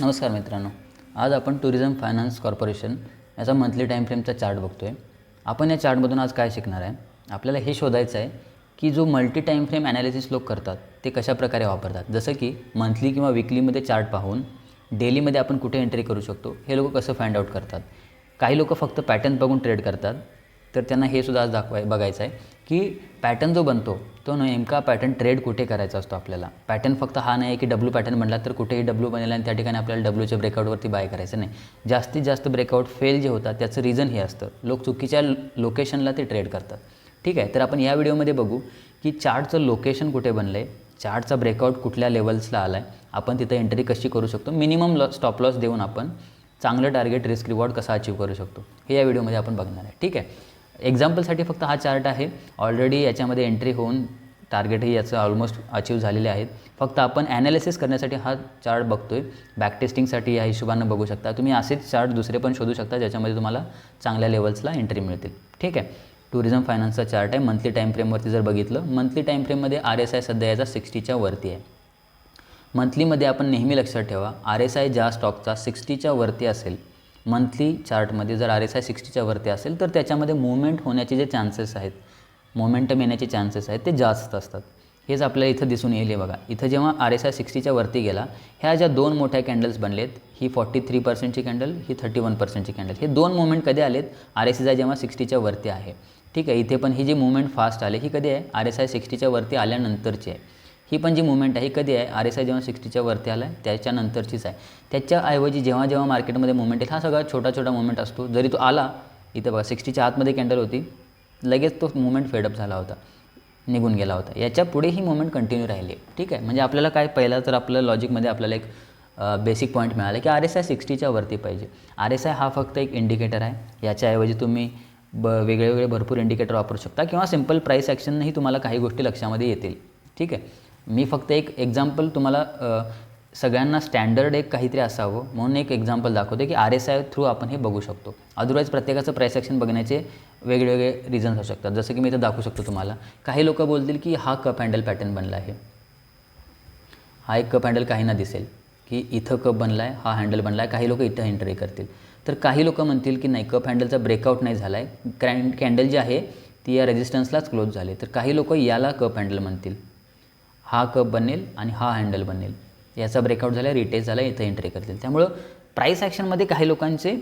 नमस्कार मित्रांनो. आज आपण टुरिझम फायनान्स कॉर्पोरेशन याचा मंथली टाईम फ्रेमचा चार्ट बघतो आहे आपण या चार्टमधून आज काय शिकणार आहे? आपल्याला हे शोधायचं आहे की जो मल्टी टाईम फ्रेम ॲनालिसिस लोक करतात ते कशा प्रकारे वापरतात? जसं की मंथली किंवा विकलीमध्ये चार्ट पाहून डेलीमध्ये आपण कुठे एंट्री करू शकतो हे लोक कसं फाइंड आउट करतात? काही लोक फक्त पॅटर्न बघून ट्रेड करतात. तर त्यांना हे सुद्धा आज दाखवाय बघायचं आहे की पॅटर्न जो बनतो तो नेमका पॅटर्न ट्रेड कुठे करायचा असतो आपल्याला? पॅटर्न फक्त हा नाही आहे की डब्ल्यू पॅटर्न म्हणला तर कुठेही डब्ल्यू बनेल आणि त्या ठिकाणी आपल्याला डब्ल्यूच्या ब्रेकआउटवरती बाय करायचं नाही. जास्तीत जास्त ब्रेकआउट फेल जे होतात त्याचं रिझन हे असतं. लोक चुकीच्या लोकेशनला ते ट्रेड करतात. ठीक आहे? तर आपण या व्हिडिओमध्ये बघू की चार्टचं लोकेशन कुठे बनलं आहे चार्टचा ब्रेकआउट कुठल्या लेवल्सला आला आहे आपण तिथं एंट्री कशी करू शकतो मिनिमम लॉ स्टॉप लॉस देऊन आपण चांगलं टार्गेट रिस्क रिवॉर्ड कसा अचीव करू शकतो हे या व्हिडिओमध्ये आपण बघणार आहे. ठीक आहे? एक्झाम्पलसाठी फक्त हा चार्ट आहे. ऑलरेडी याच्यामध्ये एंट्री होऊन टार्गेटही याचं ऑलमोस्ट अचीव झालेले आहेत. फक्त आपण ॲनालिसिस करण्यासाठी हा चार्ट बघतो आहे बॅक टेस्टिंगसाठी या हिशोबानं बघू शकता. तुम्ही असेच चार्ट दुसरे पण शोधू शकता ज्याच्यामध्ये तुम्हाला चांगल्या लेवल्सला एंट्री मिळतील. ठीक आहे? टुरिझम फायनान्सचा चार्ट आहे. मंथली टाईम फ्रेमवरती जर बघितलं मंथली टाईम फ्रेममध्ये आर एस आय सध्या याचा सिक्स्टीच्या वरती आहे. मंथलीमध्ये आपण नेहमी लक्षात ठेवा आर एस आय ज्या स्टॉकचा सिक्स्टीच्या वरती असेल मंथली चार्टमध्ये जर आर एस आय सिक्स्टीच्या वरती असेल तर त्याच्यामध्ये मुवमेंट होण्याचे जे चान्सेस आहेत मोमेंटम येण्याचे चान्सेस आहेत ते जास्त असतात. हेच आपल्याला इथं दिसून येईल बघा. इथं जेव्हा आर एस आय सिक्स्टीच्या वरती गेला ह्या ज्या दोन मोठ्या कॅन्डल्स बनलेत ही फॉर्टी थ्री पर्सेंटची कॅन्डल ही थर्टी वन पर्सेंटची कॅन्डल हे दोन मुवमेंट कधी आलेत? आर एस आय जेव्हा सिक्स्टीच्या वरती आहे. ठीक आहे इथे पण ही जी मुवमेंट फास्ट आले ही कधी आहे? आर एस आय सिक्स्टीच्या वरती आल्यानंतरची आहे. ही पण जी मुवमेंट आहे ही कधी आहे? आर एस आय जेव्हा सिक्स्टीच्या वरती आला आहे त्याच्यानंतरचीच आहे. त्याच्याऐवजी जेव्हा जेव्हा मार्केटमध्ये मुवमेंट येईल हा सगळा छोटा छोटा मुवमेंट असतो. जरी तो आला इथं बघा सिक्स्टीच्या आतमध्ये कॅन्डल होती लगेच तो मुवमेंट फेडअप झाला होता. निघून गेला होता. याच्यापुढे ही मुवमेंट कंटिन्यू राहिली ठीक आहे? म्हणजे आपल्याला काय पहिला तर आपलं लॉजिकमध्ये आपल्याला एक बेसिक पॉईंट मिळाला की आर एस आय सिक्स्टीच्या वरती पाहिजे. आर एस आय हा फक्त एक इंडिकेटर आहे. याच्याऐवजी तुम्ही ब वेगळे वेगळे भरपूर इंडिकेटर वापरू शकता किंवा सिंपल प्राईस ॲक्शनही तुम्हाला काही गोष्टी लक्षामध्ये येतील. ठीक आहे? मी फक्त एक एक्झाम्पल तुम्हाला सगळ्यांना स्टँडर्ड एक काहीतरी असावं म्हणून एक एक्झाम्पल दाखवते की आर एस आय थ्रू आपण हे बघू शकतो. अदरवाईज प्रत्येकाचं प्राईस ॲक्शन बघण्याचे वेगवेगळे रिझन्स असू शकतात. जसं की मी इथं दाखवू शकतो तुम्हाला. काही लोक बोलतील की हा कप हँडल पॅटर्न बनला आहे. हा एक कप हँडल काहींना दिसेल की इथं कप बनला आहे हा हँडल बनला आहे काही लोक इथं एंट्री करतील. तर काही लोक म्हणतील की नाही कप हँडलचा ब्रेकआउट नाही झाला आहे क्रॅन कॅन्डल जी आहे ती या रेजिस्टन्सलाच क्लोज झाली. तर काही लोक याला कप हँडल म्हणतील. हा कप बनेल आणि हा हँडल बनेल. याचा ब्रेकआउट झाला रिटेल झाला इथं एंट्री करतील. त्यामुळं प्राईस ॲक्शनमध्ये काही लोकांचे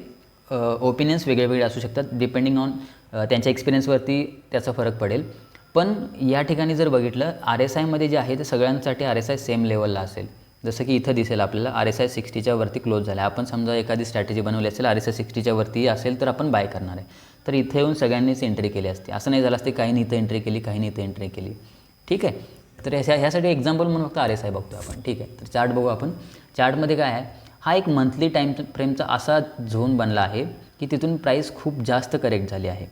ओपिनियन्स वेगळे वेगळे असू शकतात. डिपेंडिंग ऑन त्यांच्या एक्सपिरियन्सवरती त्याचा फरक पडेल. पण या ठिकाणी जर बघितलं आर एस आयमध्ये जे आहे ते सगळ्यांसाठी आर एस आय सेम लेवलला असेल. जसं की इथं दिसेल आपल्याला आर एस आय सिक्स्टीच्या वरती क्लोज झाला आहे. आपण समजा एखादी स्ट्रॅटेजी बनवली असेल आर एस आय सिक्स्टीच्या वरती असेल तर आपण बाय करणार आहे. तर इथे येऊन सगळ्यांनीच एंट्री केली असते. असं नाही झालं असते काहीने इथं एंट्री केली काहीने इथं एंट्री केली. ठीक आहे. तर ह्या ह्यासाठी एक्झाम्पल म्हणून फक्त आर एस आय बघतो आपण. ठीक आहे? तर चार्ट बघू आपण. चार्टमध्ये काय आहे? हा एक मंथली टाईम फ्रेमचा असा झोन बनला आहे की तिथून प्राईस खूप जास्त करेक्ट झाली आहे.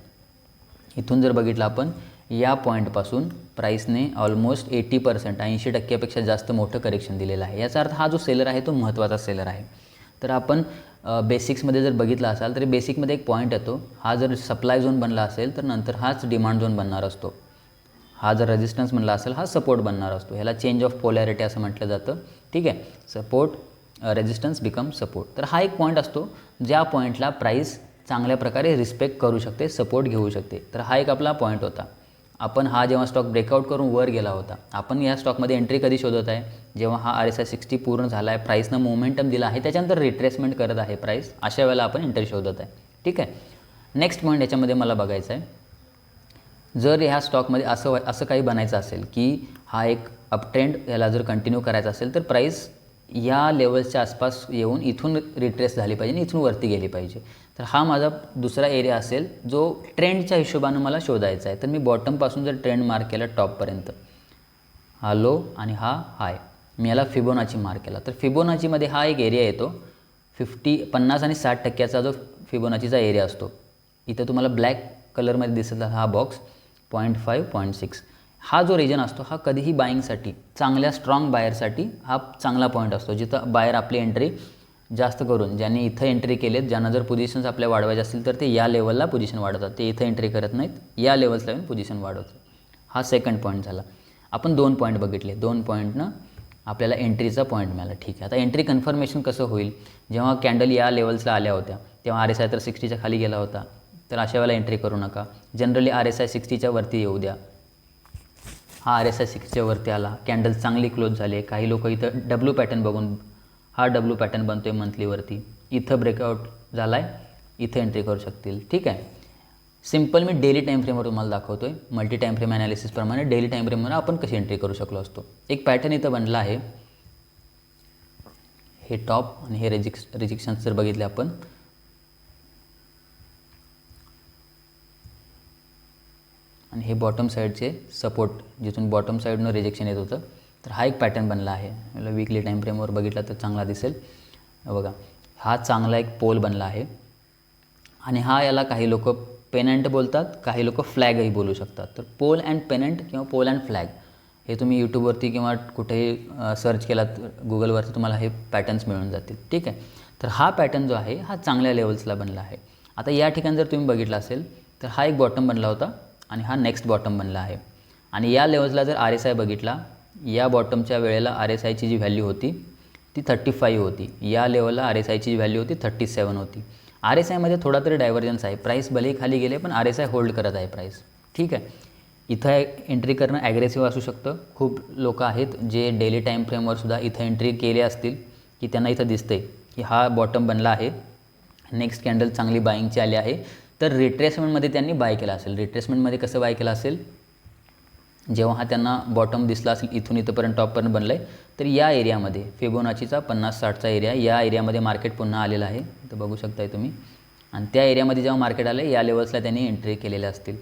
इथून जर बघितलं आपण या पॉईंटपासून प्राईसने ऑलमोस्ट एटी पर्सेंट ऐंशी टक्क्यापेक्षा जास्त मोठं करेक्शन दिलेलं आहे. याचा अर्थ हा जो सेलर आहे तो महत्त्वाचा सेलर आहे. तर आपण बेसिक्समध्ये जर बघितला असाल तर बेसिकमध्ये एक पॉईंट येतो. हा जर सप्लाय झोन बनला असेल तर नंतर हाच डिमांड झोन बनणार असतो. हा जर रेजिस्टन्स म्हणला असेल हा सपोर्ट बनणार असतो. ह्याला चेंज ऑफ पोलॅरिटी असं म्हटलं जातं. ठीक आहे? सपोर्ट रेजिस्टन्स बिकम सपोर्ट तर हा एक पॉईंट असतो ज्या पॉईंटला प्राईस चांगल्या प्रकारे रिस्पेक्ट करू शकते सपोर्ट घेऊ शकते. तर हा एक आपला पॉईंट होता. आपण हा जेव्हा स्टॉक ब्रेकआउट करून वर गेला होता आपण या स्टॉकमध्ये एंट्री कधी शोधत आहे? जेव्हा हा आर एस आय सिक्स्टी पूर्ण झाला आहे प्राईसनं मोमेंटम दिला आहे त्याच्यानंतर रिट्रेसमेंट करत आहे प्राईस अशा वेळेला आपण एंट्री शोधत आहे. ठीक आहे? नेक्स्ट पॉईंट याच्यामध्ये मला बघायचं आहे. जर ह्या स्टॉकमध्ये असं असं काही बनायचं असेल की हा एक अपट्रेंड याला जर कंटिन्यू करायचा असेल तर प्राईस या लेवल्सच्या आसपास येऊन इथून रिट्रेस झाली पाहिजे आणि इथून वरती गेली पाहिजे. तर हा माझा दुसरा एरिया असेल जो ट्रेंडच्या हिशोबानं मला शोधायचा आहे. तर मी बॉटमपासून जर ट्रेंड मार्क केला टॉपपर्यंत हा लो आणि हा हाय मी याला फिबोनाची मार्क केला. तर फिबोनाचीमध्ये हा एक एरिया येतो. फिफ्टी पन्नास आणि साठ टक्क्याचा जो फिबोनाचीचा एरिया असतो. इथं तुम्हाला ब्लॅक कलरमध्ये दिसत आहे हा box point five point six हा जो रिजन असतो हा कधीही बाईंगसाठी चांगल्या स्ट्रॉंग बायरसाठी हा चांगला पॉईंट असतो. जिथं बायर आपली एंट्री जास्त करून ज्यांनी इथं एंट्री केलेत ज्यांना जर पोझिशन्स आपल्या वाढवायचे असतील तर ते या लेवलला पोझिशन वाढवतात. ते इथं एंट्री करत नाहीत या लेवल्सला येऊन पोझिशन वाढवतात. हा सेकंड पॉईंट झाला. आपण दोन पॉईंट बघितले. दोन पॉईंटनं आपल्याला एंट्रीचा पॉईंट मिळाला. ठीक आहे. आता एंट्री कन्फर्मेशन कसं होईल? जेव्हा कॅन्डल या लेवल्सला आल्या होत्या तेव्हा आर एस आय तर सिक्स्टीच्या खाली गेला होता. तर अशा वेळेला एंट्री करू नका. जनरली आर एस आय सिक्स्टीच्या वरती येऊ द्या. हा आर एस आय सिक्स्टीच्या वरती आला. कॅन्डल चांगली क्लोज झाली आहे. काही लोक इथं डब्ल्यू पॅटर्न बघून हा डब्ल्यू पॅटर्न बनतो आहे मंथलीवरती इथं ब्रेकआउट झाला आहे इथं एंट्री करू शकतील. ठीक आहे? सिंपल मी डेली टाईम फ्रेमवर तुम्हाला दाखवतो आहे मल्टी टाईम फ्रेम ॲनालिसिसप्रमाणे डेली टाईम फ्रेमवर आपण कशी एंट्री करू शकलो असतो. एक पॅटर्न इथं बनला आहे. हे टॉप आणि हे रेजिक्स रिजिक्शन्स जर बघितले आपण आणि हे बॉटम साईडचे सपोर्ट जिथून बॉटम साईडनं रिजेक्शन येत होतं तर हा एक पॅटर्न बनला आहे. विकली टाईम फ्रेमवर बघितला तर चांगला दिसेल. बघा हा चांगला एक पोल बनला आहे. आणि हा याला काही लोक पेनंट बोलतात काही लोक फ्लॅगही बोलू शकतात. तर पोल अँड पेनंट किंवा पोल अँड फ्लॅग हे तुम्ही यूट्यूबवरती किंवा कुठेही सर्च केलात गुगलवरती तुम्हाला हे पॅटर्न्स मिळून जातील. ठीक आहे? तर हा पॅटर्न जो आहे हा चांगल्या लेवल्सला बनला आहे. आता या ठिकाणी जर तुम्ही बघितला असेल तर हा एक बॉटम बनला होता. आणि हा नेक्स्ट बॉटम बनला आहे. आणि या लेवल्सला जर आर एस आय बघितला या बॉटमच्या वेळेला आर एस आयची जी व्हॅल्यू होती ती थर्टी फाईव्ह होती. या लेवलला आर एस आयची जी व्हॅल्यू होती थर्टी सेवन होती आर एस आयमध्ये थोडा तरी डायव्हर्जन्स आहे. प्राईस भलेही खाली गेले पण आर एस आय होल्ड करत आहे प्राईस ठीक आहे? इथं एंट्री करणं ॲग्रेसिव्ह असू शकतं. खूप लोक आहेत जे डेली टाईम फ्रेमवर सुद्धा इथं एंट्री केले असतील की त्यांना इथं दिसतंय की हा बॉटम बनला आहे. नेक्स्ट कॅन्डल चांगली बाईंगची आली आहे. तर रिट्रेसमेंटमध्ये त्यांनी बाय केला असेल. रिट्रेसमेंटमध्ये कसं बाय केलं असेल? जेव्हा हा त्यांना बॉटम दिसला असेल इथून इथंपर्यंत टॉपपर्यंत बनलं आहे तर या एरियामध्ये फेबोनाचीचा पन्नास साठचा एरिया या एरियामध्ये मार्केट पुन्हा आलेलं आहे. तर बघू शकताय तुम्ही. आणि त्या एरियामध्ये जेव्हा मार्केट आलं या लेवल्सला त्यांनी एंट्री केलेल्या असतील.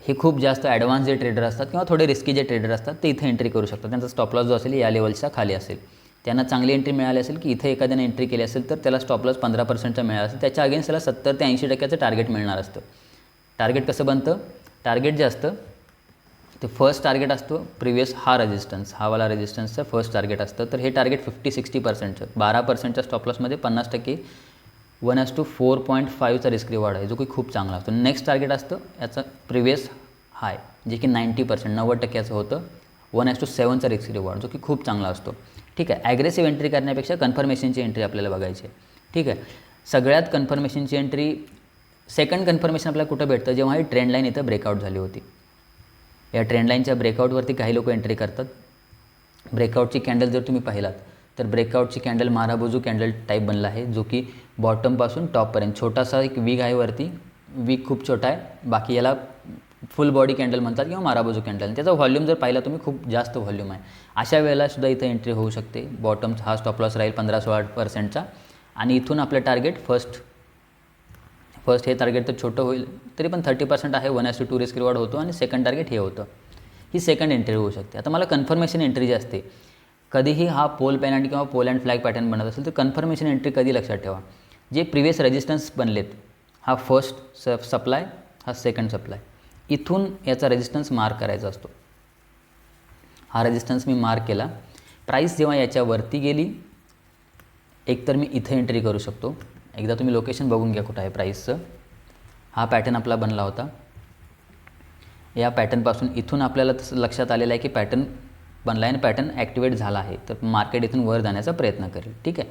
हे खूप जास्त ॲडव्हान्स जे ट्रेडर असतात किंवा थोडे रिस्की जे ट्रेडर असतात ते इथे एंट्री करू शकतात. त्यांचा स्टॉप लॉस जो असेल या लेवलच्या खाली असेल. त्यांना चांगली एंट्री मिळाली असेल की इथं एखाद्याने एंट्री केली असेल तर त्याला स्टॉप लॉस पंधरा पर्सेंटचा मिळाला असेल. त्याच्या अगेन्स्ट त्याला सत्तर ते ऐंशी टक्क्याचं टार्गेट मिळणार असतं. टार्गेट कसं बनतं? टार्गेट जे असतं ते फर्स्ट टार्गेट असतो प्रिवियस हा रेजिस्टन्स हा वाला रेजिस्टन्सचं फर्स्ट टार्गेट असतं. तर हे टार्गेट फिफ्टी सिक्स्टी पर्सेंटचं बारा पर्सेंटच्या स्टॉप लॉसमध्ये पन्नास टक्के one is to four point फाईव्हचा risk reward आहे जो की खूप चांगला असतो. नेक्स्ट टार्गेट असतं याचं प्रिवियस हाय जे की नाईंटी पर्सेंट नव्वद टक्क्याचं होतं वन एस टू सेवनचा रिस्क रिवॉर्ड जो की खूप चांगला असतो. ठीक आहे. ॲग्रेसिव्ह एंट्री करण्यापेक्षा कन्फर्मेशनची एंट्री आपल्याला बघायची आहे. ठीक आहे. सगळ्यात कन्फर्मेशनची एंट्री सेकंड कन्फर्मेशन आपल्याला कुठं भेटतं? जेव्हा ही ट्रेंड लाईन इथं ब्रेकआउट झाली होती. या ट्रेंड लाईनच्या ब्रेकआउटवरती काही लोक एंट्री करतात. ब्रेकआउटची कॅन्डल जर तुम्ही पाहिलात तर ब्रेकआउटची कॅन्डल माराबुजू कॅन्डल टाईप बनला आहे जो की बॉटमपासून टॉपपर्यंत छोटासा एक वीक आहे वरती. वीक खूप छोटा आहे. बाकी याला फुल बॉडी कॅन्डल म्हणतात किंवा माराबाजू कॅन्डल. त्याचा व्हॉल्यूम जर पाहिला तुम्ही खूप जास्त व्हॉल्यूम आहे. अशा वेळेलासुद्धा इथं एंट्री होऊ शकते. बॉटम हा स्टॉप लॉस राहील पंधरा सोळा पर्सेंटचा आणि इथून आपलं टार्गेट फर्स्ट फर्स्ट हे टार्गेट तर छोटं होईल तरी पण थर्टी पर्सेंट आहे. One is to two risk reward होतो आणि सेकंड टार्गेट हे होतं. ही सेकंड एंट्री होऊ शकते. आता मला कन्फर्मेशन एंट्री जी असते कधीही हा पोल पॅनंट किंवा पोल अँड फ्लॅग पॅटर्न बनत असेल तर कन्फर्मेशन एंट्री कधी लक्षात ठेवा. जे प्रिवियस रेजिस्टन्स बनलेत हा फर्स्ट स सप्लाय हा सेकंड सप्लाय इथून याचा रेजिस्टन्स मार्क करायचा असतो. हा रेजिस्टन्स मी मार्क केला. प्राईस जेव्हा याच्यावरती गेली एकतर मी इथं एंट्री करू शकतो. एकदा तुम्ही लोकेशन बघून घ्या कुठं आहे प्राईसचं हा पॅटर्न आपला बनला होता. या पॅटर्नपासून इथून आपल्याला तसं लक्षात आलेलं आहे की पॅटर्न बनला आहे आणि पॅटर्न ॲक्टिवेट झाला आहे. तर मार्केट इथून वर जाण्याचा प्रयत्न करेल. ठीक आहे?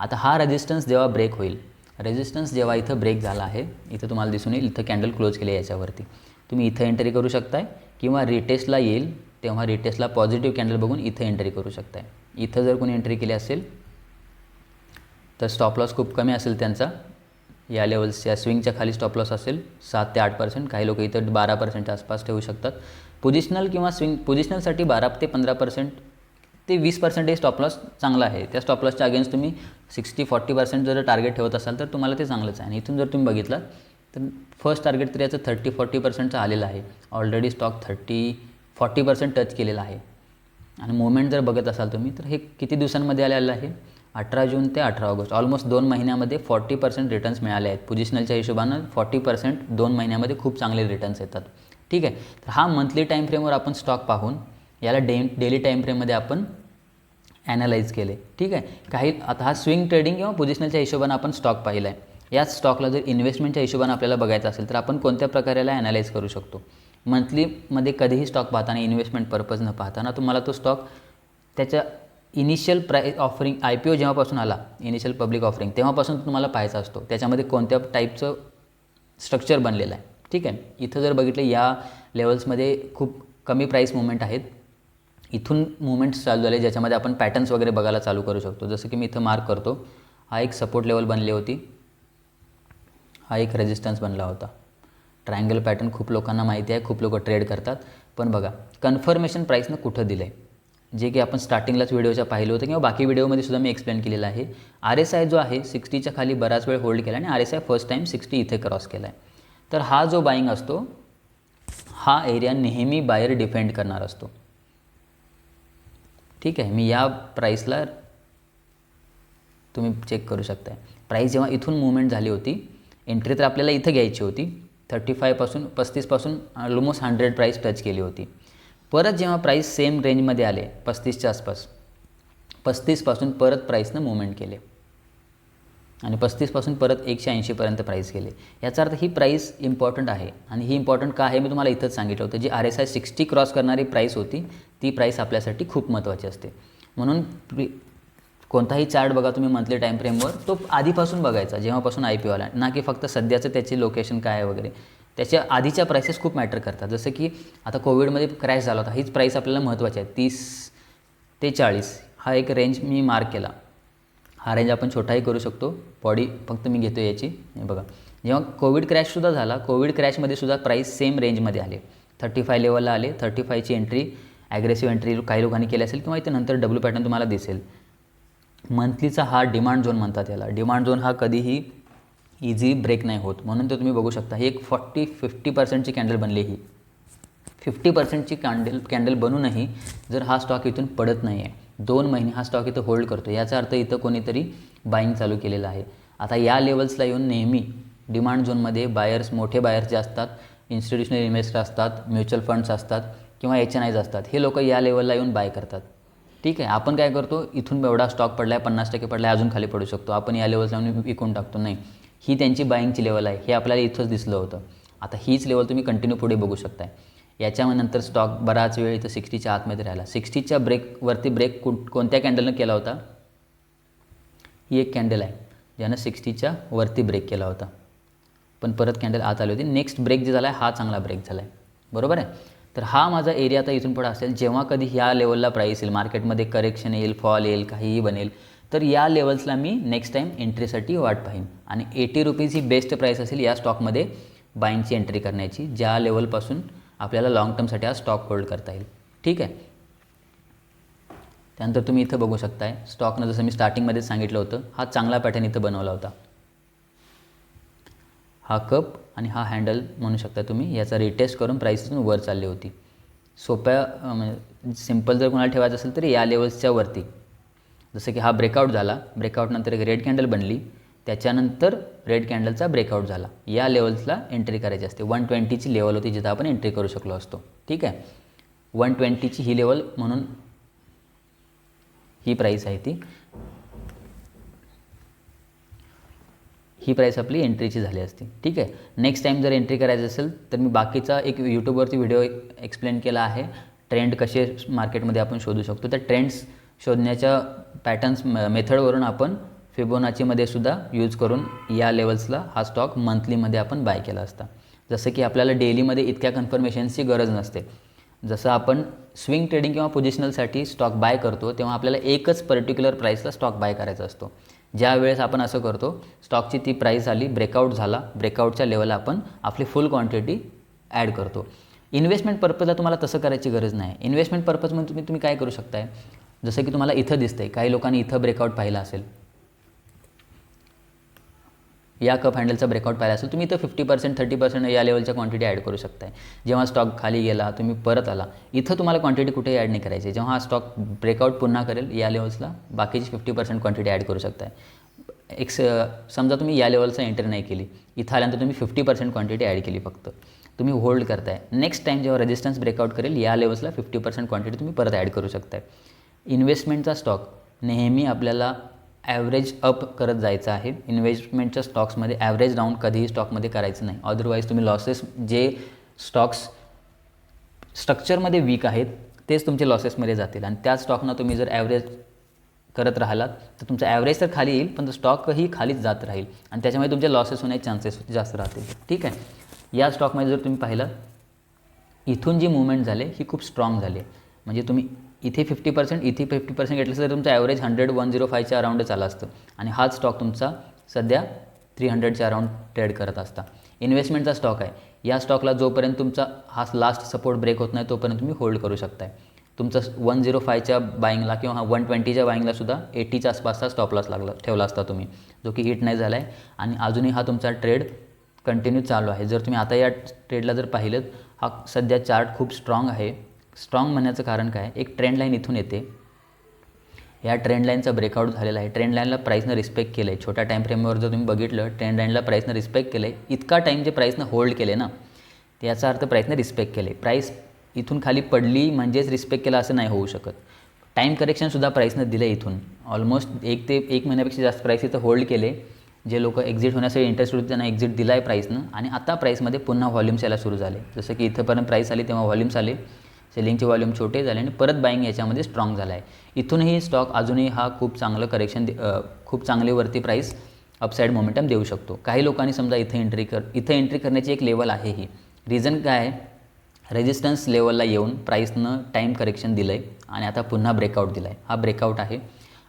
आता हा रेजिस्टन्स जेव्हा ब्रेक होईल रेजिस्टन्स जेव्हा इथं ब्रेक झाला आहे इथं तुम्हाला दिसून येईल इथं कॅन्डल क्लोज केले याच्यावरती. तुम्ही इथं एंट्री करू शकताय. किंवा रिटेस्टला येईल तेव्हा रिटेस्टला पॉझिटिव्ह कॅन्डल बघून इथं एंट्री करू शकताय. इथं जर कोणी एंट्री केली असेल तर स्टॉप लॉस खूप कमी असेल त्यांचा. या लेवल्सच्या स्विंगच्या खाली स्टॉप लॉस असेल सात ते आठ पर्सेंट काही लोक इथं बारा पर्सेंटच्या आसपास ठेवू शकतात. पोझिशनल किंवा स्विंग पोझिशनलसाठी बारा ते पंधरा पर्सेंट ते वीस पर्सेंट हे स्टॉप लॉस चांगला आहे. त्या स्टॉप लॉसच्या अगेन्स्ट तुम्ही सिक्स्टी फॉर्टी पर्सेंट जर टार्गेट ठेवत असाल तर तुम्हाला ते चांगलंच आहे. आणि इथून जर तुम्ही बघितलं तर फर्स्ट टार्गेट तर याचं थर्टी फॉर्टी पर्सेंटचं आलेलं आहे. Already stock thirty forty percent touch केलेला आहे. आणि मुवमेंट जर बघत असाल तुम्ही तर हे किती दिवसांमध्ये आलेलं आहे? अठरा जून ते अठरा ऑगस्ट. ऑलमोस्ट दोन महिन्यामध्ये फॉर्टी पर्सेंट रिटर्न्स मिळाले आहेत. पोझिशनलच्या हिशोबानं फॉर्टी पर्सेंट दोन महिन्यामध्ये खूप चांगले रिटर्न्स येतात. ठीक आहे? तर हा मंथली टाईम फ्रेमवर आपण स्टॉक पाहून याला डे डेली टाईम फ्रेममध्ये आपण ॲनालाइज केले. ठीक आहे? काही आता हा स्विंग ट्रेडिंग किंवा पोझिशनलच्या हिशोबानं आपण स्टॉक पाहिला आहे याच स्टॉकला जर इन्व्हेस्टमेंटच्या हिशोबानं आपल्याला बघायचं असेल तर आपण कोणत्या प्रकारेला याला ॲनालाइज करू शकतो? मंथलीमध्ये कधीही स्टॉक पाहताना इन्व्हेस्टमेंट पर्पज न पाहताना तुम्हाला तो स्टॉक त्याच्या initial price offering I P O जेव्हापासून आला इनिशियल पब्लिक ऑफरिंग तेव्हापासून तुम्हाला पाहायचा असतो. त्याच्यामध्ये कोणत्या टाईपचं स्ट्रक्चर बनलेलं आहे. ठीक आहे? इथं जर बघितलं या लेवल्समध्ये खूप कमी प्राईस मुवमेंट आहेत. इथून मुवमेंट्स चालू झाले ज्याच्यामध्ये आपण पॅटर्न्स वगैरे बघायला चालू करू शकतो. जसं की मी इथं मार्क करतो. हा एक सपोर्ट लेवल बनली होती. हा एक रेजिस्टन्स बनला होता. ट्रायंगल पॅटर्न खूप लोकांना माहिती आहे खूप लोक ट्रेड करतात. पण बघा कन्फर्मेशन प्राईसनं कुठं दिलं आहे जे की आपण स्टार्टिंगलाच व्हिडिओच्या पाहिलं होतं किंवा बाकी व्हिडिओमध्ये सुद्धा मी एक्सप्लेन केलेलं आहे. आर एस आय जो आहे सिक्स्टीच्या खाली बराच वेळ होल्ड केला आणि R S I first time sixty इथे क्रॉस केला आहे तर हा जो बाईंग असतो हा एरिया नेहमी बायर डिफेंड करणार असतो. ठीक आहे मी या प्राईसला तुम्ही चेक करू शकताय. प्राईस जेव्हा इथून मुवमेंट झाली होती एंट्री तर आपल्याला इथं घ्यायची होती. थर्टी फायपासून पस्तीसपासून ऑलमोस्ट हंड्रेड प्राईस टच केली होती. परत जेव्हा प्राईस सेम रेंजमध्ये आले पस्तीसच्या आसपास पस्तीसपासून परत प्राईसनं मुवमेंट केले. आणि पस्तीसपासून परत एकशे ऐंशीपर्यंत प्राईस गेले याचा अर्थ ही प्राईस इम्पॉर्टंट आहे. आणि ही इम्पॉर्टंट का आहे मी तुम्हाला इथंच सांगितलं होतं. जी R S I sixty cross करणारी प्राईस होती ती प्राईस आपल्यासाठी खूप महत्त्वाची असते. म्हणून कोणताही चार्ट बघा तुम्ही मंथली टाईम फ्रेमवर तो आधीपासून बघायचा जेव्हापासून आय पी ओ आला. ना की फक्त सध्याचं त्याची लोकेशन काय आहे वगैरे. त्याच्या आधीच्या प्राइसेस खूप मॅटर करतात. जसं की आता कोविडमध्ये क्रॅश झाला होता. हीच प्राईस आपल्याला महत्त्वाची आहे. तीस ते चाळीस हा एक रेंज मी मार्क केला. हा रेंज आपण छोटाही करू शकतो. बॉडी फक्त मी घेतो याची. बघा. जेव्हा कोविड क्रॅशसुद्धा झाला कोविड क्रॅशमध्ये सुद्धा प्राईस सेम रेंजमध्ये आले. थर्टी फाय लेवलला आले. थर्टी फायची एंट्री ॲग्रेसिव्ह एंट्री काही लोकांनी केली असेल किंवा इथे नंतर डब्ल्यू पॅटर्न तुम्हाला दिसेल. मंथलीचा हा डिमांड झोन म्हणतात याला. डिमांड झोन हा कधीही इझी ब्रेक नाही होत. म्हणून तर तुम्ही बघू शकता. ही एक फॉर्टी फिफ्टी पर्सेंटची कॅन्डल बनली ही. फिफ्टी पर्सेंटची कॅन्डल कॅन्डल बनूनही जर हा स्टॉक इथून पडत नाही आहे दोन महिने हा स्टॉक इथं होल्ड करतो याचा अर्थ इथं कोणीतरी बाईंग चालू केलेलं आहे. आता या लेवल्सला येऊन नेहमी डिमांड झोनमध्ये बायर्स मोठे बायर्स जे असतात इन्स्टिट्यूशनल इन्व्हेस्टर असतात म्युच्युअल फंड्स असतात किंवा एच एन आयज असतात हे लोक या लेवलला येऊन बाय करतात. ठीक आहे आपण काय करतो इथून एवढा स्टॉक पडला आहे पन्नास टक्के पडला आहे अजून खाली पडू शकतो. आपण या लेवल लावून विकून टाकतो. नाही. ही त्यांची बाईंगची लेवल आहे. हे आपल्याला इथंच दिसलं होतं. आता हीच लेवल तुम्ही कंटिन्यू पुढे बघू शकताय. याच्यानंतर स्टॉक बराच वेळ इथं सिक्स्टीच्या आतमध्ये राहिला. सिक्स्टीच्या ब्रेकवरती ब्रेक कोण कोणत्या कॅन्डलनं केला होता? ही एक कॅन्डल आहे ज्यानं सिक्स्टीच्या वरती ब्रेक केला होता. पण परत कॅन्डल आत आली होती. नेक्स्ट ब्रेक जे झाला आहे हा चांगला ब्रेक झाला आहे बरोबर आहे? तर हा माझा एरिया आता इथून पुढे असेल. जेव्हा कधी ह्या लेवलला प्राईस येईल मार्केटमध्ये करेक्शन येईल फॉल येईल काहीही बनेल तर या लेवल्सला मी नेक्स्ट टाईम एंट्रीसाठी वाट पाहीन. आणि एटी रुपीज ही बेस्ट प्राईस असेल या स्टॉकमध्ये बाईंगची एंट्री करण्याची ज्या लेवलपासून आपल्याला लाँग टर्मसाठी हा स्टॉक होल्ड करता येईल. ठीक आहे? त्यानंतर तुम्ही इथं बघू शकताय स्टॉकनं जसं मी स्टार्टिंगमध्येच सांगितलं होतं हा चांगला पॅटर्न इथं बनवला होता. हा कप आणि हा हँडल म्हणू शकता तुम्ही याचा रिटेस्ट करून प्राईस वर चालली होती. सोप्या म्हणजे सिंपल जर कोणाला ठेवायचं असेल तर या लेवल्सच्या वरती. जसं की हा ब्रेकआउट झाला ब्रेकआउटनंतर एक रेड कॅन्डल बनली त्याच्यानंतर रेड कॅन्डलचा ब्रेकआउट झाला. या लेवल्सला एंट्री करायची असते. वन ट्वेंटीची लेवल होती जिथं आपण एंट्री करू शकलो असतो. ठीक आहे? वन ट्वेंटीची ही लेवल म्हणून ही प्राईस आहे ती. ही प्राईस आपली एंट्रीची झाली असती. ठीक आहे? नेक्स्ट टाईम जर एंट्री करायची असेल तर मी बाकीचा एक यूट्यूबवरती व्हिडिओ एक्सप्लेन केला आहे. ट्रेंड कसे मार्केटमध्ये आपण शोधू शकतो. त्या ट्रेंड्स शोधण्याच्या पॅटर्न्स मेथडवरून आपण फिबोनाचीमध्ये सुद्धा यूज करून या लेवल्सला हा स्टॉक मंथलीमध्ये आपण बाय केला असता. जसं की आपल्याला डेलीमध्ये इतक्या कन्फर्मेशनची गरज नसते. जसं आपण स्विंग ट्रेडिंग किंवा पोझिशनलसाठी स्टॉक बाय करतो तेव्हा आपल्याला एकच पर्टिक्युलर प्राईसला स्टॉक बाय करायचा असतो. ज्या वेळेस आपण असं करतो स्टॉकची ती प्राईस आली ब्रेकआउट झाला ब्रेकआउटच्या लेवलला आपण आपली फुल क्वांटिटी ॲड करतो. इन्व्हेस्टमेंट पर्पजला तुम्हाला तसं करायची गरज नाही. इन्व्हेस्टमेंट पर्पज म्हणून तुम्ही तुम्ही काय करू शकताय? जसं की तुम्हाला इथं दिसतंय काही लोकांनी इथं ब्रेकआउट पाहिला असेल. या कप हँडलचा ब्रेकआउट पाहिला असेल तुम्ही इथं फिफ्टी पर्सेंट थर्टी पर्सेंट या लेवलच्या क्वांटिटी ॲड करू शकताय. जेव्हा स्टॉक खाली गेला तुम्ही परत आला इथं तुम्हाला क्वांटिटी कुठेही ॲड नाही करायची. जेव्हा हा स्टॉक ब्रेकआउट पुन्हा करेल या लेवल्सला बाकीची फिफ्टी पर्सेंट क्वांटिटी ॲड करू शकताय. एक्स समजा तुम्ही या लेवलचा एंटर नाही केली इथं आल्यानंतर तुम्ही फिफ्टी पर्सेंट क्वांटिटी ॲड केली फक्त. तुम्ही होल्ड करताय. नेक्स्ट टाईम जेव्हा रेजिस्टन्स ब्रेकआउट करेल या लेवल्सला फिफ्टी पर्सेंट क्वांटिटी तुम्ही परत ॲड करू शकताय. इन्व्हेस्टमेंटचा स्टॉक नेहमी आपल्याला ॲव्हरेज अप करत जायचं आहे. इन्व्हेस्टमेंटच्या स्टॉक्समध्ये ॲव्हरेज डाऊन कधीही स्टॉकमध्ये करायचं नाही. अदरवाईज तुम्ही लॉसेस जे स्टॉक्स स्ट्रक्चरमध्ये वीक आहेत तेच तुमचे लॉसेसमध्ये जातील. आणि त्याच स्टॉकनं तुम्ही जर ॲव्हरेज करत राहिलात तर तुमचा ॲव्हरेज तर खाली येईल पण स्टॉकही खालीच जात राहील. आणि त्याच्यामुळे तुमचे लॉसेस होण्याचे चान्सेस जास्त राहतील. ठीक आहे? या स्टॉकमध्ये जर तुम्ही पाहिलं इथून जी मुवमेंट झाले ही खूप स्ट्रॉंग झाली. म्हणजे तुम्ही इथे फिफ्टी पर्सेंट इथे फिफ्टी पर्सेंट घेतलं तर तुमचं ॲव्हरेज हंड्रेड वन झिरो फायच्या अराउंडच आला असतं. आणि हाच स्टॉक तुमचा सध्या थ्री हंड्रेडच्या अराउंड ट्रेड करत असता. इन्व्हेस्टमेंटचा स्टॉक आहे. या स्टॉकला जोपर्यंत तुमचा हा लास्ट सपोर्ट ब्रेक होत नाही तोपर्यंत तुम्ही होल्ड करू शकताय. तुमचं वन झिरो फायच्या बाईंगला किंवा हा वन ट्वेंटीच्या बाईंगला सुद्धा एटीच्या आसपासचा स्टॉप लॉस लागला ठेवला असता तुम्ही. जो की हिट नाही झाला आहे आणि अजूनही हा तुमचा ट्रेड कंटिन्यू चालू आहे. जर तुम्ही आता या ट्रेडला जर पाहिलं हा सध्या चार्ट खूप स्ट्रॉंग आहे. स्ट्रॉंग म्हणण्याचं कारण काय? एक ट्रेंड लाईन इथून येते. या ट्रेंड लाईनचा ब्रेकआउट झालेला आहे. ट्रेंड लाईनला प्राईसनं रिस्पेक्ट केलं आहे छोट्या टाईम फ्रेमवर जर तुम्ही बघितलं ट्रेंड लाईनला प्राईसनं रिस्पेक्ट केलं आहे इतका टाईम जे प्राईसनं होल्ड केले ना त्याचा अर्थ प्राईसनं रिस्पेक्ट केले प्राईस इथून खाली पडली म्हणजेच रिस्पेक्ट केला असं नाही होऊ शकत. टाईम करेक्शनसुद्धा प्राईसनं दिलं आहे इथून. ऑलमोस्ट एक ते एक महिन्यापेक्षा जास्त प्राईस इथं होल्ड केले जे लोक एक्झिट होण्यासाठी इंटरेस्ट होते त्यांना एक्झिट दिला आहे प्राईसनं आणि आता प्राईसमध्ये पुन्हा व्हॉल्यूम्स यायला सुरू झाले. जसं की इथंपर्यंत प्राईस आली तेव्हा व्हॉल्यूम्स आले. सेलिंगचे व्हॉल्यूम छोटे झाले आणि परत बाईंग याच्यामध्ये स्ट्रॉंग झाला आहे इथूनही स्टॉक अजूनही हा खूप चांगलं करेक्शन खूप चांगले वरती प्राईस अपसाईड मोमेंटम देऊ शकतो. काही लोकांनी समजा इथं एंट्री कर इथं एंट्री करण्याची एक लेवल आहे ही. रिझन काय? आहे रेजिस्टन्स लेवलला येऊन प्राईसनं टाईम करेक्शन दिलं आहे आणि आता पुन्हा ब्रेकआउट दिला आहे हा ब्रेकआउट आहे.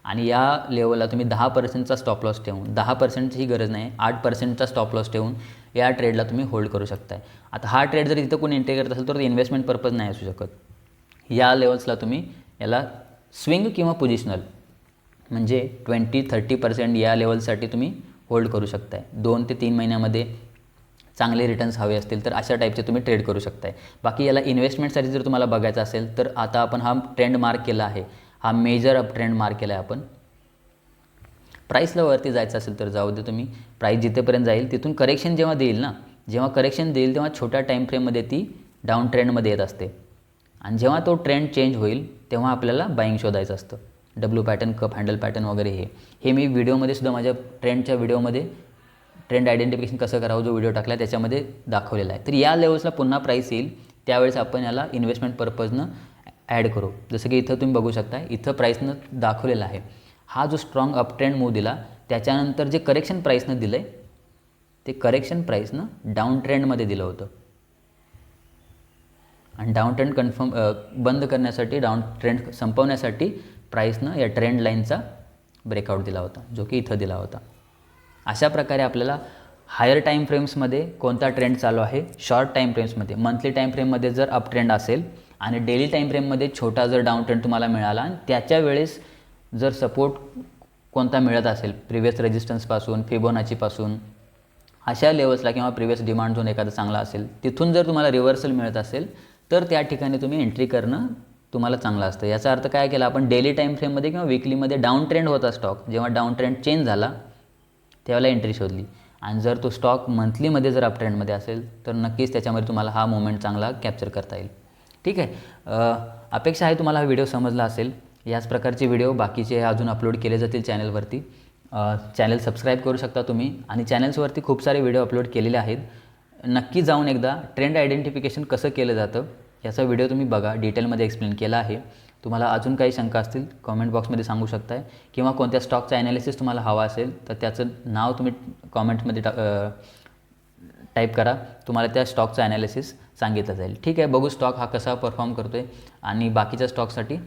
आणि या लेवलला तुम्ही दहा पर्सेंटचा स्टॉप लॉस ठेवून दहा पर्सेंटची गरज नाही आठ पर्सेंटचा स्टॉप लॉस ठेवून या ट्रेडला तुम्ही होल्ड करू शकताय. आता हा ट्रेड जर इथं कोणी एंट्री करत असेल तर इन्व्हेस्टमेंट पर्पज नाही असू शकत. या लेवल्सला तुम्ही याला स्विंग किंवा पोझिशनल म्हणजे ट्वेंटी थर्टी पर्सेंट या लेवलसाठी तुम्ही होल्ड करू शकताय. दोन ते तीन महिन्यामध्ये चांगले रिटर्न्स हवे असतील तर अशा टाईपचे तुम्ही ट्रेड करू शकताय. बाकी याला इन्व्हेस्टमेंटसाठी जर तुम्हाला बघायचं असेल तर आता आपण हा ट्रेंड मार्क केला आहे. हा मेजर अप ट्रेंड मार्क केला आहे आपण. प्राईसला वरती जायचं असेल तर जाऊ दे तुम्ही. प्राईस जिथेपर्यंत जाईल तिथून करेक्शन जेव्हा देईल ना जेव्हा करेक्शन देईल तेव्हा छोट्या टाईम फ्रेममध्ये ती डाऊन ट्रेंडमध्ये येत असते. आणि जेव्हा तो ट्रेंड चेंज होईल तेव्हा आपल्याला बाईंग शोधायचं असतं. W pattern cup handle pattern वगैरे हे. हे मी व्हिडिओमध्ये सुद्धा माझ्या ट्रेंडच्या व्हिडिओमध्ये ट्रेंड आयडेंटिफिकेशन कसं करावं जो व्हिडिओ टाकला त्याच्यामध्ये दाखवलेला आहे. तर या लेवल्सला पुन्हा प्राईस येईल त्यावेळेस आपण याला इन्व्हेस्टमेंट पर्पजनं ॲड करू. जसं की इथं तुम्ही बघू शकता इथं प्राईसनं दाखवलेलं आहे. हा जो स्ट्रॉंग अप ट्रेंड मूव दिला त्याच्यानंतर जे करेक्शन प्राईसनं दिलं आहे ते करेक्शन प्राईसनं डाऊन ट्रेंडमध्ये दिलं होतं. आणि डाऊन ट्रेंड कन्फर्म बंद करण्यासाठी डाऊन ट्रेंड संपवण्यासाठी प्राईसनं या ट्रेंड लाईनचा ब्रेकआउट दिला होता जो की इथं दिला होता. अशा प्रकारे आपल्याला हायर टाईम फ्रेम्समध्ये कोणता ट्रेंड चालू आहे? शॉर्ट टाईम फ्रेम्समध्ये मंथली टाईम फ्रेममध्ये जर अप ट्रेंड असेल आणि डेली टाईम फ्रेममध्ये छोटा जर डाऊन ट्रेंड तुम्हाला मिळाला आणि त्याच्या वेळेस जर सपोर्ट कोणता मिळत असेल प्रिव्हियस रेजिस्टन्सपासून फिबोनाचीपासून अशा लेवल्सला किंवा प्रिव्हियस डिमांड झोन एखादा चांगला असेल तिथून जर तुम्हाला रिव्हर्सल मिळत असेल तर त्या ठिकाणी तुम्ही एंट्री करणं तुम्हाला चांगलं असतं. याचा अर्थ काय केला आपण डेली टाईम फ्रेममध्ये किंवा विकलीमध्ये डाऊन ट्रेंड होता स्टॉक जेव्हा डाऊन ट्रेंड चेंज झाला त्यावेळेला एंट्री शोधली. आणि जर तो स्टॉक मंथलीमध्ये जर अप ट्रेंडमध्ये असेल तर नक्कीच त्याच्यामध्ये तुम्हाला हा मोमेंट चांगला कॅप्चर करता येईल. ठीक आहे? अपेक्षा आहे तुम्हाला हा व्हिडिओ समजला असेल. याच प्रकारचे व्हिडिओ बाकीचे अजून अपलोड केले जातील चॅनलवरती चॅनल सबस्क्राईब करू शकता तुम्ही. आणि चॅनल्सवरती खूप सारे व्हिडिओ अपलोड केलेले आहेत. नक्की जाऊन एकदा ट्रेंड आयडेंटिफिकेशन कसं केलं जातं याचा व्हिडिओ तुम्ही बघा. डिटेलमध्ये एक्सप्लेन केला आहे. तुम्हाला अजून काही शंका असतील कॉमेंट बॉक्समध्ये सांगू शकताय. किंवा कोणत्या स्टॉकचा ॲनालिसिस तुम्हाला हवा असेल तर त्याचं नाव तुम्ही कॉमेंटमध्ये टा टाईप करा. तुम्हाला त्या स्टॉकचा ॲनालिसिस सांगितलं जाईल. ठीक आहे बघू स्टॉक हा कसा परफॉर्म करतो आहे आणि बाकीच्या स्टॉकसाठी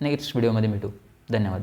नेक्स्ट व्हिडिओमध्ये भेटू. धन्यवाद.